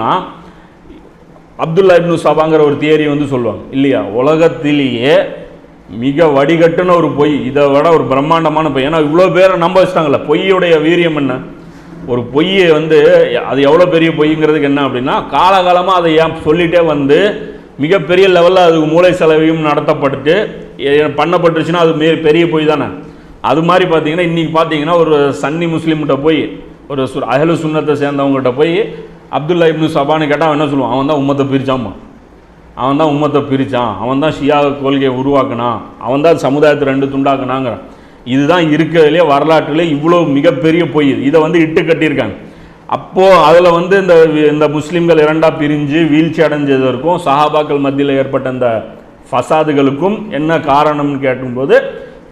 நான் அப்துல்லா இப்னு சபாங்கிற ஒரு தியரி வந்து சொல்லுவாங்க. இல்லையா? உலகத்திலேயே மிக வடிகட்டுன ஒரு பொய். இதை விட ஒரு பிரம்மாண்டமான பொய். ஏன்னா இவ்வளோ பேரை நம்ப வச்சிட்டாங்கல்ல. பொய்யுடைய வீரியம் என்ன? ஒரு பொய்யை வந்து அது எவ்வளோ பெரிய பொய்ங்கிறதுக்கு என்ன அப்படின்னா காலகாலமாக அதை ஏன் சொல்லிகிட்டே வந்து மிகப்பெரிய லெவலில் அது மூளை செலவையும் நடத்தப்பட்டு பண்ணப்பட்டுருச்சுன்னா அது மே பெரிய பொய் தானே? அது மாதிரி பார்த்தீங்கன்னா இன்றைக்கி பார்த்தீங்கன்னா ஒரு சன்னி முஸ்லீம்கிட்ட போய் ஒரு சு அஹலு சுண்ணத்தை சேர்ந்தவங்ககிட்ட போய் அப்துல்லா இப்னு சபான்னு கேட்டால் அவன் என்ன சொல்லுவான்? அவன் தான் உம்மத்தை பிரிச்சாமா அவன் தான் உம்மத்தை பிரித்தான் அவன் தான் ஷியா கொள்கையை உருவாக்கினான். அவன் தான் சமுதாயத்தை ரெண்டு துண்டாக்குனாங்கிறான் இதுதான் இருக்கிறதுலே வரலாற்றிலே இவ்வளோ மிகப்பெரிய பொய் இதை. வந்து இட்டு கட்டியிருக்காங்க. அப்போது அதில் வந்து இந்த இந்த முஸ்லீம்கள் இரண்டாக பிரிஞ்சு வீழ்ச்சி அடைஞ்சதற்கும் சஹாபாக்கள் மத்தியில் ஏற்பட்ட இந்த ஃபசாதுகளுக்கும் என்ன காரணம்னு கேட்டும்போது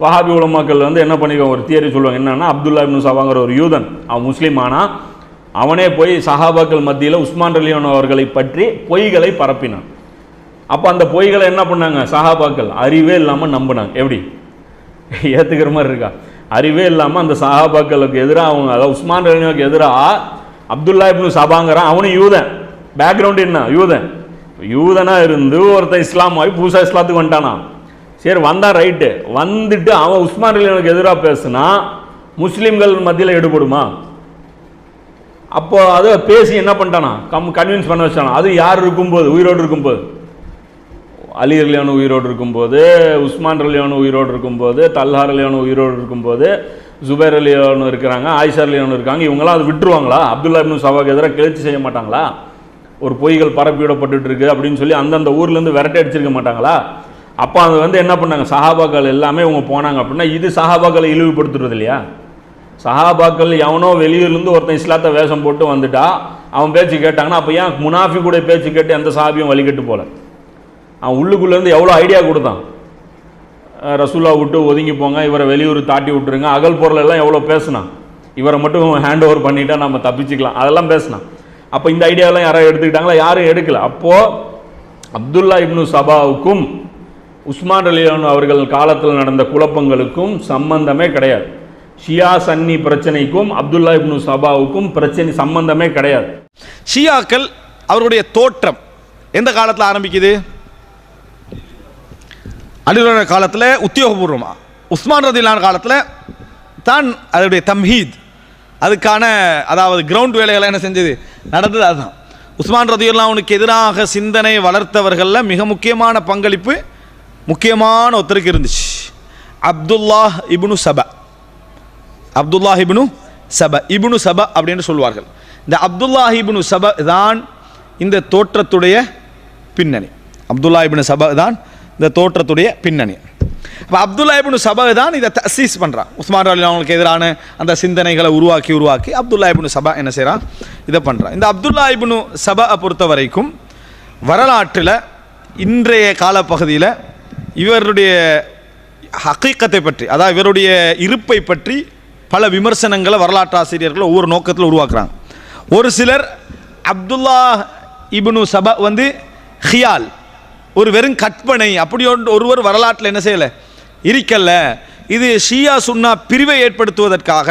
வஹாபி உலமாக்கள் வந்து என்ன பண்ணிக்கோ ஒரு தியரி சொல்லுவாங்க. என்னென்னா அப்துல்லா இப்னு சபாங்கிற ஒரு யூதன். அவன் முஸ்லீம் ஆனால் அவனே போய் சஹாபாக்கள் மத்தியில் உஸ்மான் ரலியான் அவர்களை பற்றி பொய்களை பரப்பினான். அப்போ அந்த பொய்களை என்ன பண்ணாங்க? சஹாபாக்கள் அறிவே இல்லாமல் நம்பினாங்க. எப்படி? ஏற்றுக்கிற மாதிரி இருக்கா? அறிவே இல்லாமல் அந்த சஹாபாக்களுக்கு எதிராக அவங்க அதாவது உஸ்மான் ரலியாவுக்கு எதிராக அப்துல்லா இப்னு சபாங்கிறான். அவனும் யூதன். பேக்ரவுண்ட் என்ன? யூதன். யூதனா இருந்து ஒருத்தன் இஸ்லாம் ஆகி புதுசா இஸ்லாத்துக்கு வந்துட்டானா? சரி வந்தான் ரைட்டு வந்துட்டு அவன் உஸ்மான் ரலியானுக்கு எதிராக பேசுனா முஸ்லீம்கள் மத்தியில் ஈடுபடுமா அப்போ அதை பேசி என்ன பண்ணிட்டானா? கம் கன்வின்ஸ் பண்ண வச்சானா அது யார் இருக்கும்போது? உயிரோடு இருக்கும்போது. அலி ரலியானு உயிரோடு இருக்கும்போது உஸ்மான் ரலியானு உயிரோடு இருக்கும்போது தல்ஹார் ரலியானு உயிரோடு இருக்கும்போது ஜுபைர் அலியானு இருக்கிறாங்க ஆயிஷா அலியானு இருக்காங்க. இவங்களாம் அது விட்டுருவாங்களா? அப்துல்லா இப்னு சவாக்கு எதிராக கிளர்ச்சி செய்ய மாட்டாங்களா? ஒரு பொய்கள் பரப்பிவிடப்பட்டு இருக்கு அப்படின்னு சொல்லி அந்தந்த ஊர்லேருந்து விரட்டி அடிச்சிருக்க மாட்டாங்களா? அப்போ அது வந்து என்ன பண்ணாங்க? சஹாபாக்கள் எல்லாமே இவங்க போனாங்க அப்படின்னா இது சஹாபாக்களை இழிவுபடுத்துறது இல்லையா? சஹாபாக்கள் எவனோ வெளியூர்லேருந்து ஒருத்தன் இஸ்லாத்தை வேஷம் போட்டு வந்துட்டா அவன் பேச்சு கேட்டாங்கன்னா அப்போ ஏன் முனாஃபி கூட பேச்சு கேட்டு எந்த சஹாபியும் வழிகட்டு போல? அவன் உள்ளுக்குள்ளேருந்து எவ்வளோ ஐடியா கொடுத்தான்? அஹ் ரசூலா விட்டு ஒதுங்கி போங்க இவரை வெளியூர் தாட்டி விட்டுருங்க அகல் பொருள் எல்லாம் எவ்வளோ பேசினான்? இவரை மட்டும் ஹேண்ட் ஓவர் பண்ணிட்டா நம்ம தப்பிச்சுக்கலாம் அதெல்லாம் பேசினான். அப்போ இந்த ஐடியாவெல்லாம் யாராவது எடுத்துக்கிட்டாங்களா? யாரும் எடுக்கல. அப்போது அப்துல்லா இப்னு சபாவுக்கும் உஸ்மான் அலியான் அவர்கள் காலத்தில் நடந்த குழப்பங்களுக்கும் சம்பந்தமே கிடையாது. ஷியா சன்னி பிரச்சனைக்கும் அப்துல்லா இப்னு சபாவுக்கும் பிரச்சனை சம்பந்தமே கிடையாது. ஷியாக்கள் அவருடைய தோற்றம் எந்த காலத்தில் ஆரம்பிக்குது? அலிவர காலத்தில் உத்தியோகபூர்வமா? உஸ்மான் ரதிலான காலத்தில் தான் அதனுடைய தம்ஹீத். அதுக்கான அதாவது கிரவுண்ட் வேலைகளை என்ன செஞ்சது? நடந்தது அதுதான். உஸ்மான் ரதியுல்லா அவனுக்கு எதிராக சிந்தனை வளர்த்தவர்களில் மிக முக்கியமான பங்களிப்பு முக்கியமான ஒருத்தருக்கு இருந்துச்சு. அப்துல்லாஹ் இப்னு சபா. அப்துல்லா இப்னு சப இப்னு சப அப்படின்னு சொல்வார்கள். இந்த அப்துல்லா இப்னு சப தான் இந்த தோற்றத்துடைய பின்னணி. அப்துல்லா இப்னு சப தான் இந்த தோற்றத்துடைய பின்னணி. அப்போ அப்துல்லா இப்னு சப தான் இதை தசீஸ் பண்ணுறான் உஸ்மான் அலி அவங்களுக்கு எதிரான அந்த சிந்தனைகளை உருவாக்கி உருவாக்கி அப்துல்லா இப்னு சபா என்ன செய்கிறான் இதை பண்ணுறான் இந்த அப்துல்லா இப்னு சபா பொறுத்த வரைக்கும் வரலாற்றில் இன்றைய காலப்பகுதியில் இவருடைய ஹக்கீக்கத்தை பற்றி அதாவது இவருடைய இருப்பை பற்றி பல விமர்சனங்களை வரலாற்று ஆசிரியர்கள் ஒவ்வொரு நோக்கத்தில் உருவாக்குறாங்க. ஒரு சிலர் அப்துல்லா இப்னு சபா வந்து ஹியால் ஒரு வெறும் கற்பனை அப்படி ஒன்று ஒருவர் வரலாற்றில் என்ன செய்யலை? இருக்கல்ல இது ஷியா சுன்னா பிரிவை ஏற்படுத்துவதற்காக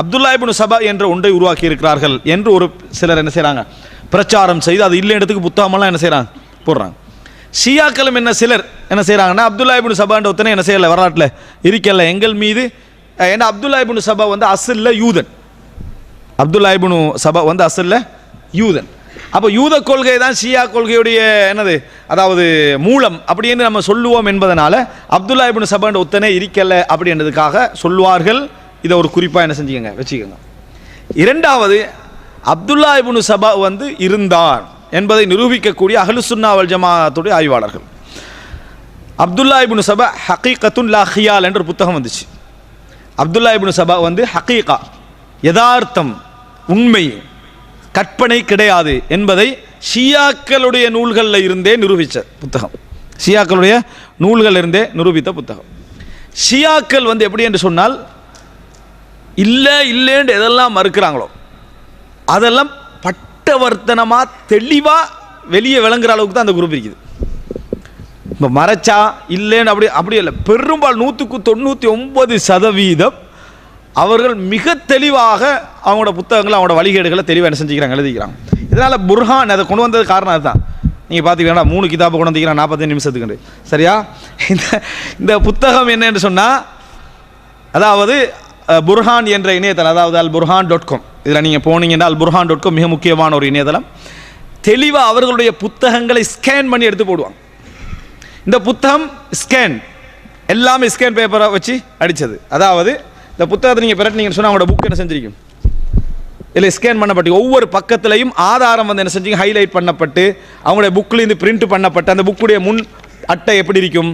அப்துல்லா இப்னு சபா என்ற ஒன்றை உருவாக்கி இருக்கிறார்கள் என்று ஒரு சிலர் என்ன செய்கிறாங்க பிரச்சாரம் செய்து அது இல்லை இடத்துக்கு புத்தகமெல்லாம் என்ன செய்கிறாங்க போடுறாங்க. ஷியாக்களும் என்ன சிலர் என்ன செய்கிறாங்கன்னா அப்துல்லா இப்னு சபான்ற ஒருத்தனை என்ன செய்யலை வரலாற்றில்? இருக்கல. எங்கள் மீது ஏன்னா அப்துல்லா சபா வந்து அசல்ல யூதன். அப்துல்லா சபா வந்து அசல்ல யூதன். அப்போ யூத கொள்கை தான் ஷியா கொள்கையுடைய என்னது? அதாவது மூலம் அப்படின்னு நம்ம சொல்லுவோம் என்பதனால அப்துல்லா இப்னு சபான்ற ஒத்தனே இருக்கலை அப்படின்றதுக்காக சொல்லுவார்கள். இதை ஒரு குறிப்பாக என்ன செஞ்சுக்கோங்க வச்சுக்கோங்க. இரண்டாவது அப்துல்லா சபா வந்து இருந்தார் என்பதை நிரூபிக்கக்கூடிய அஹ்லுசுன்னா வல் ஜமாத்துடைய ஆய்வாளர்கள். அப்துல்லா இபுனு சபா ஹக்கீகத்துன் லா ஹியால் என்ற ஒரு புத்தகம் வந்துச்சு. அப்துல்லா இபின் சபா வந்து ஹக்கீகா யதார்த்தம் உண்மை கற்பனை கிடையாது என்பதை ஷியாக்களுடைய நூல்களில் இருந்தே நிரூபித்த புத்தகம். ஷியாக்களுடைய நூல்களில் இருந்தே நிரூபித்த புத்தகம். ஷியாக்கள் வந்து எப்படி என்று சொன்னால் இல்லை இல்லைன்னு எதெல்லாம் மறுக்கிறாங்களோ அதெல்லாம் பட்டவர்த்தனமாக தெளிவாக வெளியே விளங்குற அளவுக்கு தான் அந்த குரூப் இருக்குது. இப்போ மறைச்சா இல்லைன்னு அப்படி அப்படி இல்லை. பெரும்பால் நூற்றுக்கு தொண்ணூற்றி ஒன்பது சதவீதம் அவர்கள் மிக தெளிவாக அவங்களோட புத்தகங்களை அவங்களோட வழிகேடுகளை தெளிவாக என்ன செஞ்சுக்கிறாங்க எழுதிக்கிறாங்க. இதனால் புர்ஹான் அதை கொண்டு வந்தது காரணம் அதுதான். நீங்கள் பார்த்துக்கிறா மூணு கிதாபை கொண்டு வந்தீங்கன்னா நாற்பத்தஞ்சு நிமிஷத்துக்கு சரியா? இந்த இந்த புத்தகம் என்னன்னு சொன்னால் அதாவது புர்ஹான் என்ற இணையதளம் அதாவது அல் புர்ஹான் டாட் காம் இதில் நீங்கள் போனீங்கன்னா அல் புர்ஹான் டாட் காம் மிக முக்கியமான ஒரு இணையதளம். தெளிவாக அவர்களுடைய புத்தகங்களை ஸ்கேன் பண்ணி எடுத்து போடுவாங்க. இந்த புத்தகம் ஸ்கேன் எல்லாமே ஸ்கேன் பேப்பரை வச்சு அடித்தது அதாவது இந்த புத்தகத்தை நீங்கள் பிரட்டினீங்கன்னு சொன்னால் அவங்களோட புக் என்ன செஞ்சிருக்கும்? இல்லை ஸ்கேன் பண்ணப்பட்டு ஒவ்வொரு பக்கத்துலையும் ஆதாரம் வந்து என்ன செஞ்சீங்க ஹைலைட் பண்ணப்பட்டு அவங்களுடைய புக்லேருந்து பிரிண்ட் பண்ணப்பட்டு அந்த புக்குடைய முன் அட்டை எப்படி இருக்கும்?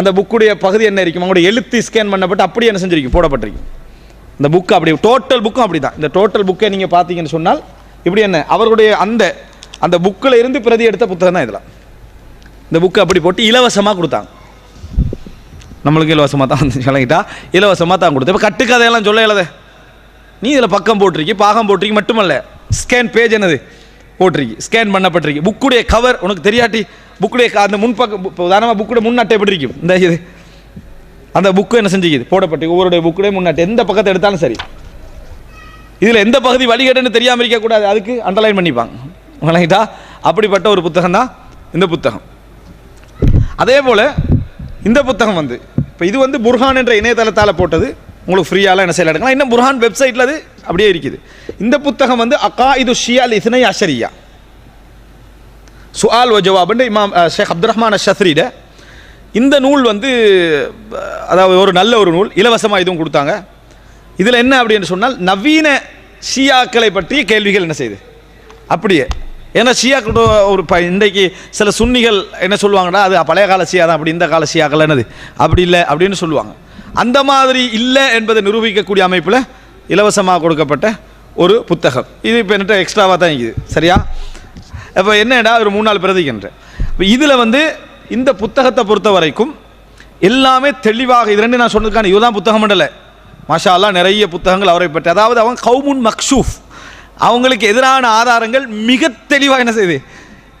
அந்த புக்குடைய பகுதி என்ன இருக்கும்? அவங்களுடைய எழுத்து ஸ்கேன் பண்ணப்பட்டு அப்படி என்ன செஞ்சிருக்கும்? போடப்பட்டிருக்கும். இந்த புக்கு அப்படி டோட்டல் புக்கும் அப்படி தான் இந்த டோட்டல் புக்கை நீங்கள் பார்த்தீங்கன்னு சொன்னால் இப்படி என்ன? அவர்களுடைய அந்த அந்த புக்கில் இருந்து பிரதி எடுத்த புத்தகம் தான் இதெல்லாம். இந்த புக்கு அப்படி போட்டு இலவசமாக கொடுத்தாங்க. நம்மளுக்கு இலவசமாக தான் வந்து சொல்லிக்கிட்டா இலவசமாக தான் கொடுத்தேன் இப்போ கட்டுக்கதையெல்லாம் சொல்ல இயலாதே. நீ இதில் பக்கம் போட்டிருக்கி பாகம் போட்டிருக்கி மட்டுமல்ல ஸ்கேன் பேஜ் என்னது? போட்டிருக்கி ஸ்கேன் பண்ணப்பட்டிருக்கு. புக்குடைய கவர் உனக்கு தெரியாட்டி புக்குடைய க- அந்த முன்பக்கம் இப்போ உதாரணமாக புக்குடைய முன்னாட்டை எப்படி இருக்கும்? இந்த இது. அந்த புக்கு என்ன செஞ்சுக்குது? போடப்பட்டு ஒவ்வொருடைய புக்குடைய முன்னாட்டை. எந்த பக்கத்தை எடுத்தாலும் சரி. இதில் எந்த பகுதி வழிகேடுன்னு தெரியாமல் இருக்கக்கூடாது. அதுக்கு அண்டர்லைன் பண்ணிப்பாங்க. வணங்கிட்டா அப்படிப்பட்ட ஒரு புத்தகம் தான் இந்த புத்தகம். அதே போல் இந்த புத்தகம் வந்து இப்போ இது வந்து புர்ஹான் என்ற இணையதளத்தால் போட்டது. உங்களுக்கு ஃப்ரீயாலாம் என்ன செய்யலாம் எடுக்கலாம். இன்னும் புர்ஹான் வெப்சைட்டில் அது அப்படியே இருக்குது. இந்த புத்தகம் வந்து அகா இது ஷியால் இஸ்னை அஷரியா. சுஆல் வ இமாம் ஷேக் அப்துல் ரஹ்மான் ஷஸ்ரீட இந்த நூல் வந்து அதாவது ஒரு நல்ல ஒரு நூல் இலவசமாக இதுவும் கொடுத்தாங்க. இதில் என்ன அப்படின்னு சொன்னால் நவீன ஷியாக்களை பற்றிய கேள்விகள் என்ன செய்யுது அப்படியே. ஏன்னா ஷியாக்கிட்ட ஒரு ப இன்றைக்கு சில சுன்னிகள் என்ன சொல்லுவாங்கடா அது பழைய கால ஷியா தான் அப்படி இந்த கால ஷியாக்கள் என்னது? அப்படி இல்லை அப்படின்னு சொல்லுவாங்க. அந்த மாதிரி இல்லை என்பதை நிரூபிக்கக்கூடிய அமைப்பில் இலவசமாக கொடுக்கப்பட்ட ஒரு புத்தகம். இது இப்போ என்கிட்ட எக்ஸ்ட்ராவாக தான் இருக்குது. சரியா? இப்போ என்னடா ஒரு மூணு நாள் பிரதிக்கின்றேன். இப்போ இதில் வந்து இந்த புத்தகத்தை பொறுத்த வரைக்கும் எல்லாமே தெளிவாக இது ரெண்டு நான் சொன்னதுக்கான இதுதான் புத்தகம் மண்டல. மாஷா அல்லாஹ் நிறைய புத்தகங்கள் அவரை பற்றி. அதாவது அவன் கவுமுன் மக்ஷூஃப். அவங்களுக்கு எதிரான ஆதாரங்கள் மிக தெளிவாக என்ன செய்யுது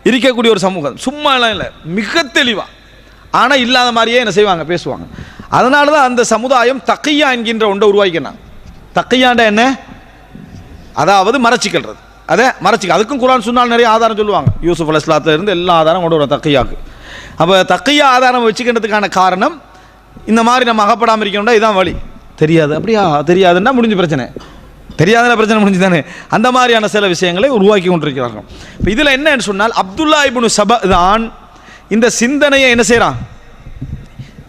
இருக்கக்கூடிய ஒரு சமூகம். சும்மாலாம் இல்லை. மிக தெளிவாக ஆனால் இல்லாத மாதிரியே என்ன செய்வாங்க? பேசுவாங்க. அதனால தான் அந்த சமுதாயம் தக்கையா என்கின்ற ஒன்றை உருவாக்கினாங்க. தக்கையாண்ட என்ன? அதாவது மறைச்சிக்கிறது அதை மறைச்சிக்க. அதுக்கும் குரான் சொன்னால் நிறைய ஆதாரம் சொல்லுவாங்க. யூசுஃப் அலைஹிஸ்ஸலாத்துல இருந்து எல்லா ஆதாரம் கொண்டு வரும் தக்கையாக்கு அப்போ தக்கையா ஆதாரம் வச்சுக்கிறதுக்கான காரணம் இந்த மாதிரி நம்ம அகப்படாமல் இருக்கணும்னா இதான் வழி. தெரியாது. அப்படியா? தெரியாதுன்னா முடிஞ்ச பிரச்சனை. தெரியாதுன்னா பிரச்சனை முடிஞ்சு தானே அந்த மாதிரியான சில விஷயங்களை உருவாக்கி கொண்டிருக்கிறார்கள். இப்போ இதில் என்னன்னு சொன்னால் அப்துல்லா இபுனு சப தான் இந்த சிந்தனையை என்ன செய்கிறான்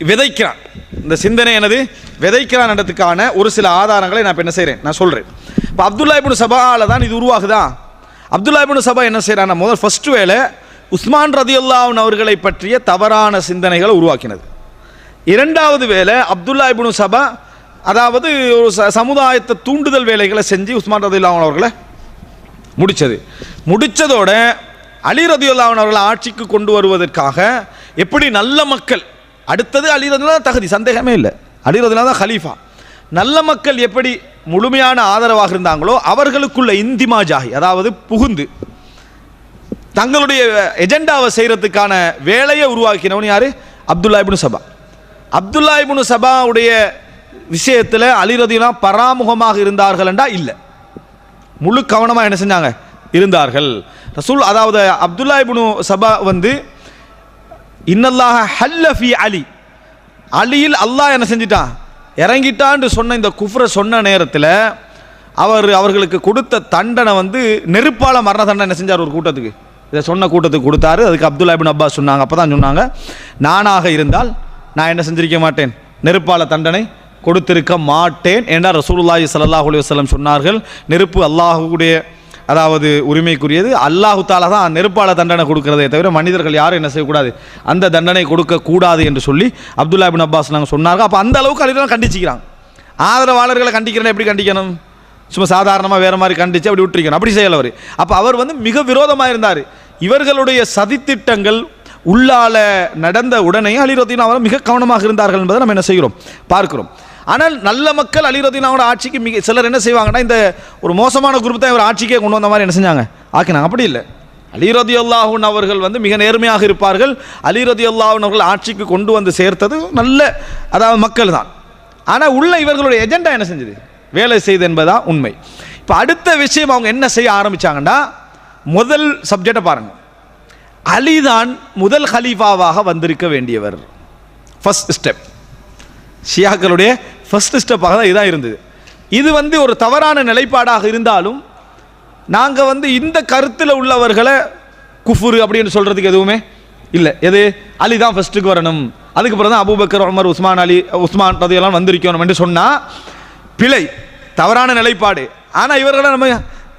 விதைக்கிறான். இந்த சிந்தனை எனது விதைக்கிறான் என்றதுக்கான ஒரு சில ஆதாரங்களை நான் இப்போ என்ன செய்கிறேன் நான் சொல்கிறேன் இப்போ அப்துல்லா இபுனு சபாவில் தான் இது உருவாகுதா? அப்துல்லா இபுனு சபா என்ன செய்கிறான் முதல் ஃபஸ்ட்டு வேலை உஸ்மான் ரதியுல்லாவின் அவர்களை பற்றிய தவறான சிந்தனைகளை உருவாக்கினது. இரண்டாவது வேலை அப்துல்லா இபுனு சபா அதாவது ஒரு ச- சமுதாயத்தை தூண்டுதல் வேலைகளை செஞ்சு உஸ்மான் ரதியுல்லாவின் அவர்களை முடிச்சது. முடித்ததோட அலி ரதியுல்லாஹன் அவர்களை ஆட்சிக்கு கொண்டு வருவதற்காக எப்படி நல்ல மக்கள் அடுத்தது அலி ரதியுல்லா தகுதி சந்தேகமே இல்லை. அலி ரதியுல்லா தான் ஹலீஃபா. நல்ல மக்கள் எப்படி முழுமையான ஆதரவாக இருந்தாங்களோ அவர்களுக்குள்ள இந்திமா ஜாகி அதாவது புகுந்து தங்களுடைய எஜெண்டாவை செய்கிறதுக்கான வேலையை உருவாக்கினவன் யார்? அப்துல்லா சபா. அப்துல்லா சபாவுடைய விஷயத்தில் அலி பராமுகமாக இருந்தார்கள் என்றால் இல்லை. முழு கவனமாக என்ன செஞ்சாங்க? இருந்தார்கள். ரசூல் அதாவது அப்துல்லா இபுனு சபா வந்து இன்னல்லாக ஹல்லஃபி அலி. அலியில் அல்லாஹ் என்ன செஞ்சிட்டான்? இறங்கிட்டான்னு சொன்ன இந்த குஃப்ரை சொன்ன நேரத்தில் அவர் அவர்களுக்கு கொடுத்த தண்டனை வந்து நெருப்பால மரண தண்டனை என்ன செஞ்சார் ஒரு கூட்டத்துக்கு? இதை சொன்ன கூட்டத்துக்கு கொடுத்தாரு. அதுக்கு அப்துல்லா இபின் அப்பாஸ் சொன்னாங்க. அப்போ தான் சொன்னாங்க நானாக இருந்தால் நான் என்ன செஞ்சிருக்க மாட்டேன்? நெருப்பால தண்டனை கொடுத்திருக்க மாட்டேன் என்றார் ரசூலுல்லாஹி சல்லாஹ் அலி வஸல்லம் சொன்னார்கள். நெருப்பு அல்லாஹுடைய அதாவது உரிமைக்குரியது. அல்லாஹு தாலா தான் நெருப்பால தண்டனை கொடுக்கிறதே தவிர மனிதர்கள் யாரும் என்ன செய்யக்கூடாது. அந்த தண்டனை கொடுக்கக்கூடாது என்று சொல்லி அப்துல்லா பின் அப்பாஸ் நாங்கள் சொன்னார்கள் அப்போ அந்த அளவுக்கு அலிதான் கண்டிச்சிக்கிறாங்க. ஆதரவாளர்களை கண்டிக்கிறேன் எப்படி கண்டிக்கணும்? சும்மா சாதாரணமாக வேறு மாதிரி கண்டிச்சு அப்படி விட்டுருக்கணும். அப்படி செய்யலை அவர். அப்போ அவர் வந்து மிக விரோதமாக இருந்தார். இவர்களுடைய சதித்திட்டங்கள் உள்ளால நடந்த உடனே அலிரோத்தின் அவர் மிக கவனமாக இருந்தார்கள் என்பதை நம்ம என்ன செய்கிறோம்? பார்க்கிறோம். ஆனால் நல்ல மக்கள் அலிரதீனாவோட ஆட்சிக்கு மிக சிலர் என்ன செய்வாங்கன்னா இந்த ஒரு மோசமான குரூப் தான் இவர் ஆட்சிக்கே கொண்டு வந்த மாதிரி என்ன செஞ்சாங்க? ஆக்கினாங்க. அப்படி இல்லை. அலிரதி அல்லாஹூன் அவர்கள் வந்து மிக நேர்மையாக இருப்பார்கள். அலிரதி அல்லாஹூன் அவர்கள் ஆட்சிக்கு கொண்டு வந்து சேர்த்தது நல்ல அதாவது மக்கள் தான். ஆனால் உள்ள இவர்களுடைய எஜெண்டா என்ன செஞ்சது? வேலை செய்து என்பதா உண்மை. இப்போ அடுத்த விஷயம் அவங்க என்ன செய்ய ஆரம்பித்தாங்கன்னா முதல் சப்ஜெக்டை பாருங்கள் அலிதான் முதல் ஹலீஃபாவாக வந்திருக்க வேண்டியவர். ஃபஸ்ட் ஸ்டெப் ஷியாக்களுடைய ஃபஸ்ட்டு ஸ்டெப்பாக தான் இதாக இருந்தது. இது வந்து ஒரு தவறான நிலைப்பாடாக இருந்தாலும் நாங்கள் வந்து இந்த கருத்தில் உள்ளவர்களை குஃபுரு அப்படின்னு சொல்கிறதுக்கு எதுவுமே இல்லை. எது? அலி தான் ஃபஸ்ட்டுக்கு வரணும். அதுக்கப்புறம் தான் Abu Bakr Umar Usman Ali Usman ரதியெல்லாம் வந்திருக்கணும் என்று சொன்னால் பிழை தவறான நிலைப்பாடு. ஆனால் இவர்களை நம்ம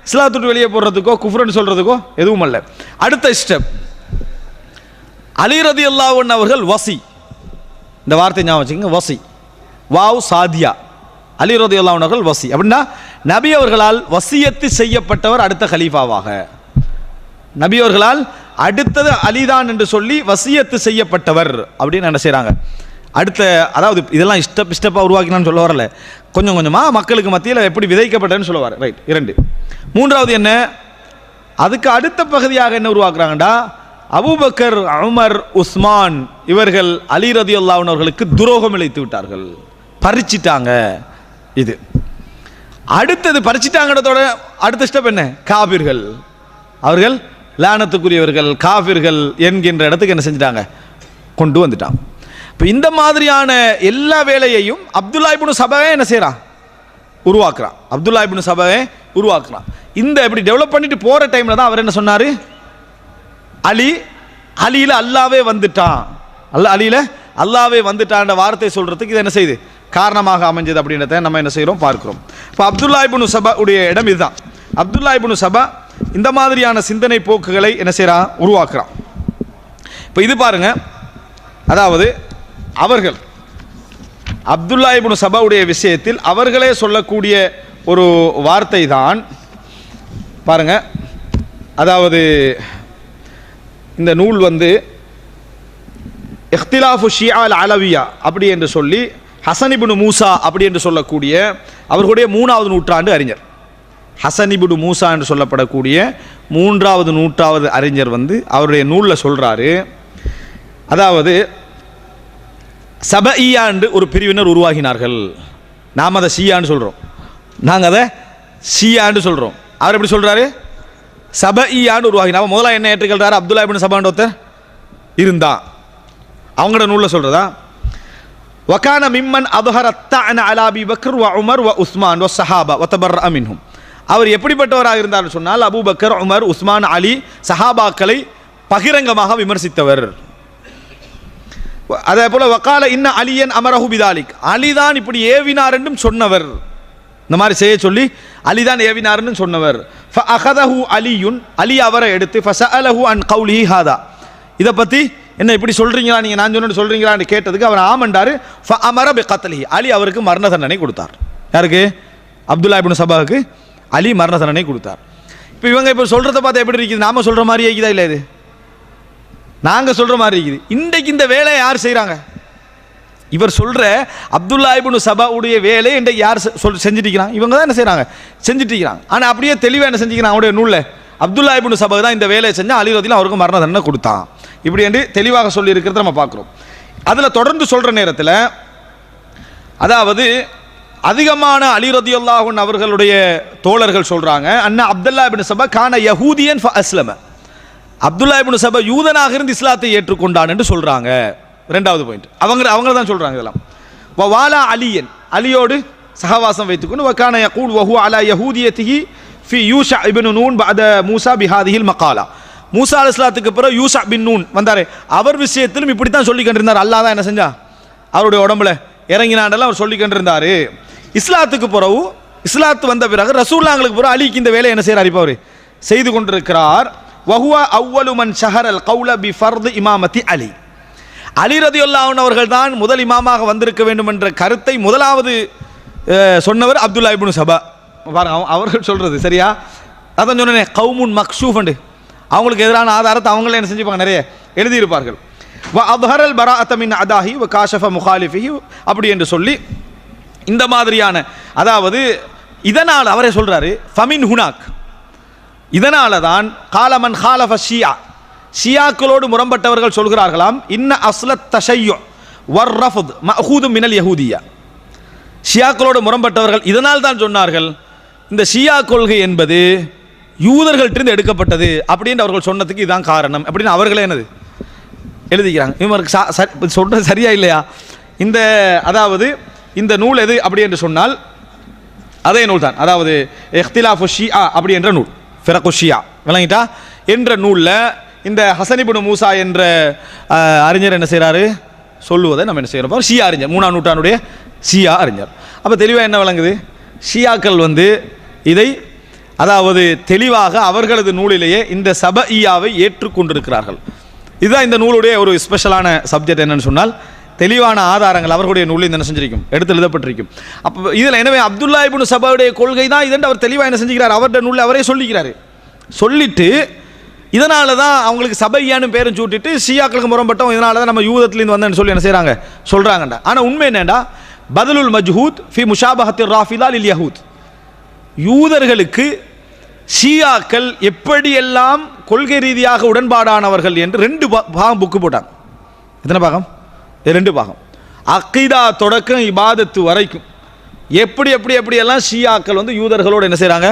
இஸ்லாத்துட்டு வெளியே போடுறதுக்கோ குஃப்ருன்னு சொல்கிறதுக்கோ எதுவும் அல்ல. அடுத்த ஸ்டெப் அலி ரதி அல்லாஹன் அவர்கள் வசி. இந்த வார்த்தை ஞாபகம் வச்சுக்கோங்க வசி. வாவ் சாதியா. அலி ரதி அவர்கள் வசி. அப்படின்னா நபி அவர்களால் வசியத்து செய்யப்பட்டவர் அடுத்த ஹலீஃபாவாக நபி அவர்களால் அடுத்தது அலிதான் என்று சொல்லி வசியத்து செய்யப்பட்டவர் அப்படின்னு என்ன செய்கிறாங்க அடுத்த அதாவது இதெல்லாம் ஸ்டெப் ஸ்டெப்பாக உருவாக்கினான்னு சொல்ல வரல. கொஞ்சம் கொஞ்சமாக மக்களுக்கு மத்தியில் எப்படி விதைக்கப்பட்டதுன்னு சொல்ல வர ரைட் இரண்டு. மூன்றாவது என்ன? அதுக்கு அடுத்த பகுதியாக என்ன உருவாக்குறாங்கடா? அபூபக்கர் அமர் உஸ்மான் இவர்கள் அலி ரதி துரோகம் இழைத்து விட்டார்கள். பறிச்சிட்டாங்க. இது. அடுத்தது பறிச்சிட்டாங்கன்றதோட அடுத்த ஸ்டெப் என்ன? காபிர்கள். அவர்கள் லானத்துக்குரியவர்கள் காபிர்கள் என்கின்ற இடத்துக்கு என்ன செஞ்சிட்டாங்க? கொண்டு வந்துட்டான் இப்போ இந்த மாதிரியான எல்லா வேலையையும் அப்துல்லா இப்னு சபாவே என்ன செய்கிறான் உருவாக்குறான். அப்துல்லா இப்னு சபாவே உருவாக்குறான். இந்த இப்படி டெவலப் பண்ணிட்டு போகிற டைமில் தான் அவர் என்ன சொன்னார்? அலி அலியில் அல்லாவே வந்துட்டான். அல்ல அலியில் அல்லாவே வந்துட்டான்ற வார்த்தை சொல்கிறதுக்கு இது என்ன செய்யுது? காரணமாக அமைஞ்சது அப்படின்றத நம்ம என்ன செய்கிறோம் பார்க்குறோம். இப்போ அப்துல்லா சபா உடைய இடம் இதுதான். அப்துல்லா சபா இந்த மாதிரியான சிந்தனை போக்குகளை என்ன செய்கிறான் உருவாக்குறான் இப்போ இது பாருங்க. அதாவது அவர்கள் அப்துல்லா இப்னு சபாவுடைய விஷயத்தில் அவர்களே சொல்லக்கூடிய ஒரு வார்த்தை தான் பாருங்க. அதாவது இந்த நூல் வந்து இஃப்திலாஃபு ஷியா அல் அலவியா அப்படி என்று சொல்லி ஹசனிபுனு மூசா அப்படி என்று சொல்லக்கூடிய அவர்களுடைய மூணாவது நூற்றாண்டு அறிஞர். ஹசனிபுனு மூசா என்று சொல்லப்படக்கூடிய மூன்றாவது நூற்றாவது அறிஞர் வந்து அவருடைய நூலில் சொல்கிறாரு அதாவது சபஇயா என்று ஒரு பிரிவினர் உருவாகினார்கள். நாம் அதை ஷியான்னு சொல்கிறோம் நாங்கள் அதை ஷியான்னு சொல்கிறோம் அவர் எப்படி சொல்கிறாரு சபஈயான்னு உருவாகினா முதலாக முதல்ல என்ன ஏற்றுக்கொள்கிறார் அப்துல்லா இப்னு சபான் ஒருத்தர் அவங்களோட நூலில் சொல்கிறதா வக்கான மிம்மன் அபஹரத்தான அலாபி பக்ர் வ உமர் வ உஸ்மான் வ சஹாபா வ அமின்ஹும் அவர் எப்படிப்பட்டவராக இருந்தார் சொன்னால் Abu Bakr Umar Usman Ali சஹாபாக்களை பகிரங்கமாக விமர்சித்தவர். அதே போல வக்கால இன்ன அலியன் அமரஹு பிதாலிக். அலிதான் இப்படி ஏவினார் என்றும் சொன்னவர். இந்த மாதிரி செய்ய சொல்லி அலிதான் ஏவினார்னு சொன்னவர். ஃப அகதஹு அலியுன் அலி அவரை எடுத்து ஃபசஅலஹு அன் கௌலிஹி ஹாதா. இதை பற்றி என்ன இப்படி சொல்றீங்களா? நீங்கள் நான் சொன்னு சொல்றீங்களான்னு கேட்டதுக்கு அவர் ஆமண்டாரு. ஃப அமர கத்தலி அலி அவருக்கு மரண தண்டனை கொடுத்தார். யாருக்கு? அப்துல்லா இபின் சபாவுக்கு அலி மரண தண்டனை கொடுத்தார். இப்போ இவங்க இப்போ சொல்கிறத பார்த்தா எப்படி இருக்குது? நாம சொல்கிற மாதிரி இருக்குதா இல்லை இது? நாங்கள் சொல்கிற மாதிரி இருக்குது. இன்றைக்கு இந்த வேலையை யார் செய்கிறாங்க இவர் சொல்கிற அப்துல்லா இப்னு சபாவுடைய வேலையை இன்றைக்கு யார் செ- சொல் செஞ்சுட்டிருக்கிறாங்க? இவங்க தான் என்ன செய்கிறாங்க செஞ்சுட்டிருக்கிறாங்க. ஆனால் அப்படியே தெளிவாக என்ன செஞ்சுக்கிறாங்க அவனுடைய நூலில்? அப்துல்லா இப்னு சபா தான் இந்த வேலையை செஞ்சால் அலி அவருக்கு மரண தண்டனை கொடுத்தான். இப்படி என்று தெளிவாக சொல்லியிருக்கிறத நம்ம பார்க்குறோம். அதில் தொடர்ந்து சொல்கிற நேரத்தில் அதாவது அதிகமான அலி ரதியுல்லாஹன் அவர்களுடைய தோழர்கள் சொல்கிறாங்க அண்ணா அப்துல்லா இபின் சபா கான யஹூதியன் ஃப அஸ்லம. அப்துல்லா இபின் சபா யூதனாக இருந்து இஸ்லாத்தை ஏற்றுக்கொண்டான் என்று சொல்கிறாங்க ரெண்டாவது பாயிண்ட் அவங்க அவங்க தான் சொல்கிறாங்க இதெல்லாம். வ வாலா அலியன். அலியோடு சகவாசம் வைத்துக்கொண்டு வக்கான யகூல் வஹு அலா யஹூதியத்திஹி ஃபி யூஷா இபின் நூன் பஅத மூசா பிஹாதிஹில் மக்காலா மூசா இஸ்லாத்துக்கு பிறகு யூசா பின் நூன் வந்தார். அவர் விஷயத்திலும் இப்படி தான் சொல்லி கண்டிருந்தார். அல்லாஹ் தான் என்ன செஞ்சா? அவருடைய உடம்புல இறங்கினாண்டெல்லாம் அவர் சொல்லி கண்டிருந்தார். இஸ்லாத்துக்கு பிறகு இஸ்லாத்து வந்த பிறகு ரசூல்லாங்களுக்கு பிறகு அலிக்கு இந்த வேலையை என்ன செய்கிறார் இப்போ அவர்? செய்து கொண்டிருக்கிறார். வஹுவா அவ்வலுமன் ஷஹரல் கௌல பி ஃபர்து இமாமத்தி அலி. அலி ரதியுல்லாஹன் அவர்கள் தான் முதல் இமாமாக வந்திருக்க வேண்டும் என்ற கருத்தை முதலாவது சொன்னவர் அப்துல்லா இப்னு சபா. பாருங்க அவர்கள் சொல்றது சரியா? அதான் சொன்னேன் கவுமுன் மக்ஷூஃபண்டு அவங்களுக்கு எதிரான ஆதாரத்தை அவங்களே என்ன செஞ்சுப்பாங்க? நிறைய எழுதியிருப்பார்கள். வ அப்ஹரல் பரா அத்தமின் அதாஹி வ காஷஃப முகாலிஃபிஹி அப்படி என்று சொல்லி இந்த மாதிரியான அதாவது இதனால் அவரே சொல்கிறாரு ஃபமின் ஹுனாக். இதனால தான் காலமன் ஹாலஃப ஷியா ஷியாக்களோடு முரம்பட்டவர்கள் சொல்கிறார்களாம் இன்ன அஸ்லத் தஷையோ வர் ரஃபுத் மஹூது மினல் யஹூதியா. ஷியாக்களோடு முரம்பட்டவர்கள் இதனால் தான் சொன்னார்கள் இந்த ஷியா கொள்கை என்பது யூதர்கள்ட்டிருந்து எடுக்கப்பட்டது அப்படின்னு அவர்கள் சொன்னதுக்கு இதுதான் காரணம். அப்படின்னு அவர்களே என்னது? எழுதிக்கிறாங்க. இவருக்கு சா சொல்றது சரியா இல்லையா? இந்த அதாவது இந்த நூல் எது அப்படி என்று சொன்னால் அதே நூல் தான். அதாவது எஹ்திலாஃபு ஷியா அப்படி என்ற நூல். ஃபிரகு ஷியா. விளங்கிட்டா? என்ற நூலில் இந்த ஹசனிபுன் மூசா என்ற அறிஞர் என்ன செய்கிறாரு சொல்லுவதை நம்ம என்ன செய்கிறோம் ஷியா அறிஞர். மூணாம் நூற்றாண்டுடைய ஷியா அறிஞர். அப்போ தெளிவாக என்ன விளங்குது? ஷியாக்கள் வந்து இதை அதாவது தெளிவாக அவர்களது நூலிலேயே இந்த சபஇயாவை ஏற்றுக்கொண்டிருக்கிறார்கள். இதுதான் இந்த நூலுடைய ஒரு ஸ்பெஷலான சப்ஜெக்ட் என்னன்னு சொன்னால் தெளிவான ஆதாரங்கள் அவர்களுடைய நூலில் என்ன செஞ்சிருக்கும்? எடுத்து எழுதப்பட்டிருக்கும். அப்போ இதில் எனவே அப்துல்லா இப்னு சபாவுடைய கொள்கை தான் இதென்று அவர் தெளிவாக என்ன செஞ்சுக்கிறார்? அவருடைய நூலில் அவரே சொல்லிக்கிறார். சொல்லிட்டு இதனால தான் அவங்களுக்கு சபையான்னு பேரும் சூட்டிட்டு ஷியாக்களுக்கு முரம்பட்டோம் இதனால தான் நம்ம யூதத்துலேருந்து வந்தேன்னு சொல்லி என்ன செய்கிறாங்க சொல்கிறாங்கண்டா ஆனால் உண்மை என்னண்டா பதலுல் மஜ்ஹூத் ஃபி முஷாபஹத்திர் ராஃபிதால் லில் யஹூத். யூதர்களுக்கு ஷியாக்கள் எப்படியெல்லாம் கொள்கை ரீதியாக உடன்பாடானவர்கள் என்று ரெண்டு பாகம் புக்கு போட்டாங்க. எத்தனை பாகம்? ரெண்டு பாகம். அக்கீதா தொடக்கம் இபாதத்து வரைக்கும். எப்படி எப்படி எப்படியெல்லாம் ஷியாக்கள் வந்து யூதர்களோடு என்ன செய்கிறாங்க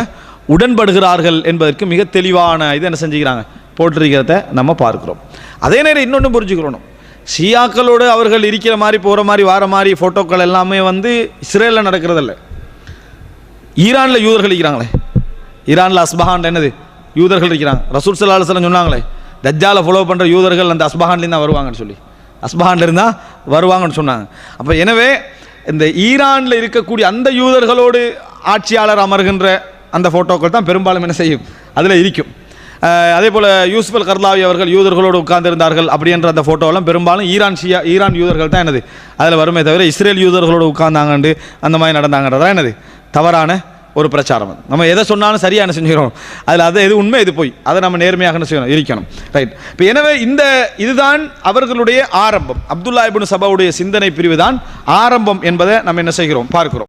உடன்படுகிறார்கள் என்பதற்கு மிக தெளிவான இது என்ன செஞ்சுக்கிறாங்க? போட்டிருக்கிறத நம்ம பார்க்குறோம். அதே நேரம் இன்னொன்று புரிஞ்சுக்கிறோம் ஷியாக்களோடு அவர்கள் இருக்கிற மாதிரி போகிற மாதிரி வார மாதிரி ஃபோட்டோக்கள் எல்லாமே வந்து இஸ்ரேலில் நடக்கிறதில்ல. ஈரானில் யூதர்கள் இருக்கிறாங்களே. ஈரானில் அஸ்பஹான் என்னது? யூதர்கள் இருக்கிறாங்க. ரசூல் சல்லா அலுவலம் சொன்னாங்களே தஜ்ஜாலை ஃபாலோ பண்ணுற யூதர்கள் அந்த அஸ்பஹான்லேருந்து தான் வருவாங்கன்னு சொல்லி. அஸ்பஹான்ல இருந்தால் வருவாங்கன்னு சொன்னாங்க. அப்போ எனவே இந்த ஈரானில் இருக்கக்கூடிய அந்த யூதர்களோடு ஆட்சியாளர் அமர்கின்ற அந்த ஃபோட்டோக்கள் தான் பெரும்பாலும் என்ன செய்யும்? அதில் இருக்கும். அதே போல் யூசுப் கர்லாவி அவர்கள் யூதர்களோடு உட்கார்ந்திருந்தார்கள் அப்படின்ற அந்த ஃபோட்டோலாம் பெரும்பாலும் ஈரான் ஷியா ஈரான் யூதர்கள் தான் என்னது? அதில் வருமே தவிர இஸ்ரேல் யூதர்களோடு உட்கார்ந்தாங்கண்டு அந்த மாதிரி நடந்தாங்கன்றதான் என்னது? தவறான ஒரு பிரச்சாரம். அது. நம்ம எதை சொன்னாலும் சரியான செஞ்சுக்கிறோம். அதில் அது எது உண்மை இது போய்? அதை நம்ம நேர்மையாக செய்யணும்? இருக்கணும். ரைட் இப்போ எனவே இந்த இதுதான் அவர்களுடைய ஆரம்பம். அப்துல்லா இப்னு சபாவுடைய சிந்தனை பிரிவு தான் ஆரம்பம் என்பதை நம்ம என்ன செய்கிறோம்? பார்க்கிறோம்.